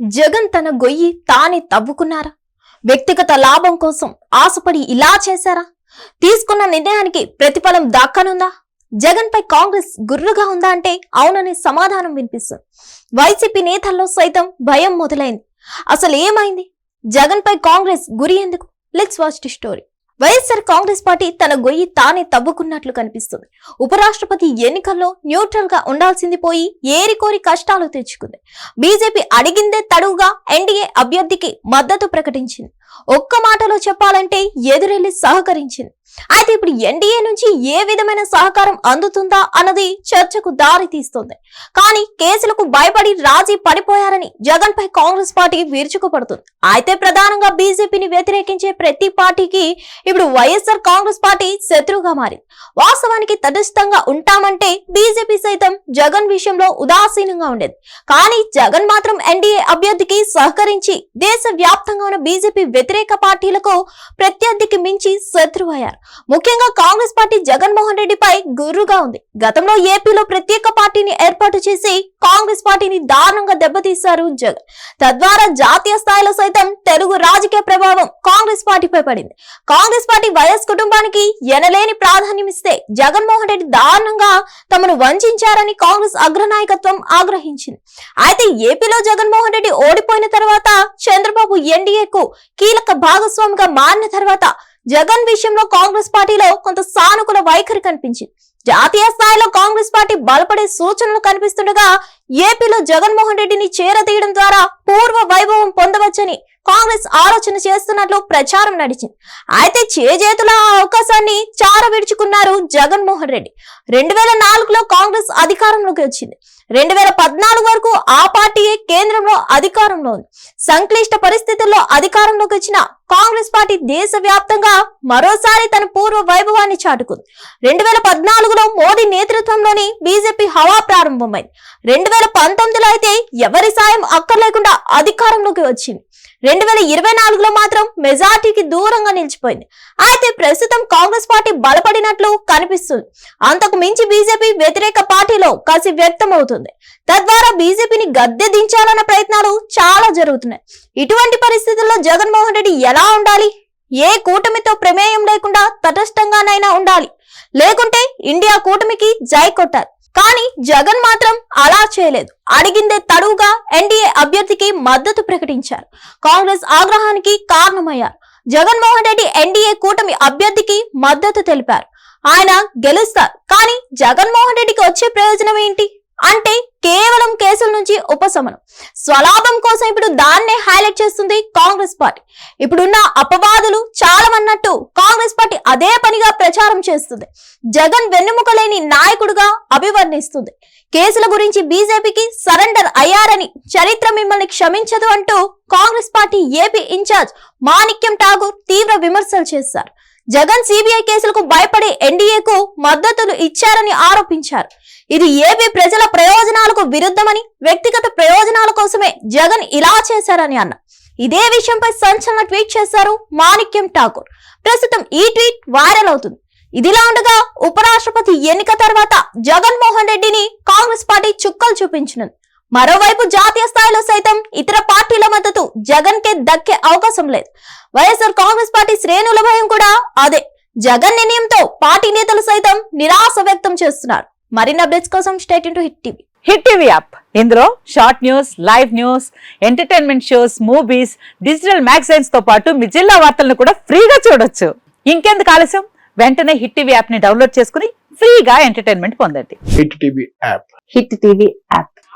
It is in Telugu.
జగన్ తన గొయ్యి తానే తవ్వుకున్నారా? వ్యక్తిగత లాభం కోసం ఆశపడి ఇలా చేశారా? తీసుకున్న నిర్ణయానికి ప్రతిఫలం దక్కనుందా? జగన్ పై కాంగ్రెస్ గుర్రుగా ఉందా అంటే అవుననే సమాధానం వినిపిస్తుంది. వైసీపీ నేతల్లో సైతం భయం మొదలైంది. అసలు ఏమైంది? జగన్ పై కాంగ్రెస్ గురి ఎందుకు? Let's watch the story YSR Congress party తన గొయ్యి తానే తవ్వుకున్నట్లు కనిపిస్తుంది. ఉపరాష్ట్రపతి ఎన్నికల్లో న్యూట్రల్గా ఉండాల్సింది పోయి ఏరికోరి కష్టాలు తెచ్చుకుంది. బీజేపీ అడిగిందే తడువుగా ఎన్డీఏ అభ్యర్థికి మద్దతు ప్రకటించింది. ఒక్క మాటలో చెప్పాలంటే ఎదురెళ్ళి సహకరించింది. అయితే ఇప్పుడు ఎన్డీఏ నుంచి ఏ విధమైన సహకారం అందుతుందా అన్నది చర్చకు దారి తీస్తుంది. కానీ కేసులకు భయపడి రాజీ పడిపోయారని జగన్ పై కాంగ్రెస్ పార్టీ విరుచుకుపడుతుంది. అయితే ప్రధానంగా బీజేపీని వ్యతిరేకించే ప్రతి పార్టీకి ఇప్పుడు వైఎస్ఆర్ కాంగ్రెస్ పార్టీ శత్రువుగా మారింది. వాస్తవానికి తటస్థంగా ఉంటామంటే బీజేపీ సైతం జగన్ విషయంలో ఉదాసీనంగా ఉండేది. కానీ జగన్ మాత్రం ఎన్డీఏ అభ్యర్థికి సహకరించి దేశ వ్యాప్తంగా ఉన్న బీజేపీ వ్యతిరేక పార్టీలకు ప్రత్యర్థికి మించి శత్రువు అయ్యారు ముఖ్యంగా కాంగ్రెస్ పార్టీ జగన్మోహన్ రెడ్డిపై గుర్రుగా ఉంది. గతంలో ఏపీలో ప్రత్యేక పార్టీని ఏర్పాటు చేసి కాంగ్రెస్ పార్టీని దారుణంగా దెబ్బతీశారు జగన్. తద్వారా జాతీయ స్థాయిలో సైతం తెలుగు రాజకీయ ప్రభావం కాంగ్రెస్ పార్టీపై పడింది. కాంగ్రెస్ పార్టీ వైఎస్ కుటుంబానికి ఎనలేని ప్రాధాన్యం ఇస్తే జగన్మోహన్ రెడ్డి దారుణంగా తమను వంచారని కాంగ్రెస్ అగ్రనాయకత్వం ఆగ్రహించింది. అయితే ఏపీలో జగన్మోహన్ రెడ్డి ఓడిపోయిన తర్వాత చంద్రబాబు ఎన్డీఏకు కీలక భాగస్వామిగా మారిన తర్వాత జగన్ విషయంలో కాంగ్రెస్ పార్టీలో కొంత సానుకూల వైఖరి కనిపించింది. జాతీయ స్థాయిలో కాంగ్రెస్ పార్టీ బలపడే సూచనలు కనిపిస్తుండగా ఏపీలో జగన్మోహన్ రెడ్డిని చేరతీయడం ద్వారా పూర్వ వైభవం పొందవచ్చని కాంగ్రెస్ ఆలోచన చేస్తున్నట్లు ప్రచారం నడిచింది. అయితే చేజేతుల అవకాశాన్ని చార విడుచుకున్నారు జగన్మోహన్ రెడ్డి. రెండు వేల నాలుగులో కాంగ్రెస్ అధికారంలోకి వచ్చింది. రెండు వేల పద్నాలుగు వరకు ఆ పార్టీయే కేంద్రంలో అధికారంలో ఉంది. సంక్లిష్ట పరిస్థితుల్లో అధికారంలోకి వచ్చిన కాంగ్రెస్ పార్టీ దేశ వ్యాప్తంగా మరోసారి తన పూర్వ వైభవాన్ని చాటుకుంది. రెండు వేల పద్నాలుగులో మోడీ నేతృత్వంలోని బీజేపీ హవా ప్రారంభమైంది. రెండు వేల పంతొమ్మిదిలో అయితే ఎవరి సాయం అక్కర్లేకుండా అధికారంలోకి వచ్చింది. రెండు వేల ఇరవై నాలుగులో మాత్రం మెజార్టీకి దూరంగా నిలిచిపోయింది. అయితే ప్రస్తుతం కాంగ్రెస్ పార్టీ బలపడినట్లు కనిపిస్తుంది. అంతకు మించి బీజేపీ వ్యతిరేక పార్టీలో కసి వ్యక్తం అవుతుంది తద్వారా బీజేపీని గద్దె దించాలన్న ప్రయత్నాలు చాలా జరుగుతున్నాయి. ఇటువంటి పరిస్థితుల్లో జగన్మోహన్ రెడ్డి ఎలా ఉండాలి? ఏ కూటమితో ప్రమేయం లేకుండా తటస్థంగానైనా ఉండాలి. లేకుంటే ఇండియా కూటమికి జై కొట్టాలి. కానీ జగన్ మాత్రం అలా చేయలేదు. అడిగిందే తడువుగా ఎన్డీఏ అభ్యర్థికి మద్దతు ప్రకటించారు. కాంగ్రెస్ ఆగ్రహానికి కారణమయ్యారు. జగన్మోహన్ రెడ్డి ఎన్డీఏ కూటమి అభ్యర్థికి మద్దతు తెలిపారు. ఆయన గెలుస్తారు. కానీ జగన్మోహన్ రెడ్డికి వచ్చే ప్రయోజనం ఏంటి? అంటే కేవలం కేసుల నుంచి ఉపశమనం. స్వలాభం కోసం ఇప్పుడు దాన్నే హైలైట్ చేస్తుంది కాంగ్రెస్ పార్టీ. ఇప్పుడున్న అపవాదులు చాలామన్నట్టు కాంగ్రెస్ పార్టీ అదే పనిగా ప్రచారం చేస్తుంది. జగన్ వెన్నుముక లేని నాయకుడుగా అభివర్ణిస్తుంది. కేసుల గురించి బీజేపీకి సరెండర్ అయ్యారని చరిత్ర మిమ్మల్ని క్షమించదు అంటూ Congress party AP in charge Manickam Tagore తీవ్ర విమర్శలు చేశారు. జగన్ సిబిఐ కేసులకు భయపడి ఎన్డీఏకు మద్దతులు ఇచ్చారని ఆరోపించారు. ఇది ఏపీ ప్రజల ప్రయోజనాలకు విరుద్ధమని వ్యక్తిగత ప్రయోజనాల కోసమే జగన్ ఇలా చేశారని అన్నారు ఇదే విషయంపై సంచలన ట్వీట్ చేశారు మాణిక్యం ఠాకూర్. ప్రస్తుతం ఈ ట్వీట్ వైరల్ అవుతుంది. ఇదిలా ఉండగా ఉపరాష్ట్రపతి ఎన్నిక తర్వాత జగన్మోహన్ రెడ్డిని కాంగ్రెస్ పార్టీ చుక్కలు చూపించనుంది. మరోవైపు జాతీయ స్థాయిలో సైతం ఇతర పార్టీల మద్దతు జగన్ కే దక్కే అవకాశం లేదు. వైఎస్ఆర్ కాంగ్రెస్ పార్టీ శ్రేణుల భయం కూడా అదే. జగన్ నిర్ణయంతో పార్టీ నేతలు సైతం నిరాశ వ్యక్తం చేస్తున్నారు. మరిన్ని అప్డేట్స్ కోసం state into Hit TV. Hit TV app. ఇందులో short news live news entertainment shows movies digital మ్యాగజైన్స్తో పాటు మీ జిల్లా వార్తలను కూడా ఫ్రీగా చూడొచ్చు. ఇంకెందుకు ఆలస్యం? వెంటనే హిట్ టీవీ యాప్ని డౌన్లోడ్ చేసుకుని ఫ్రీగా ఎంటర్టైన్మెంట్ పొందండి. Hit TV app. Hit TV app.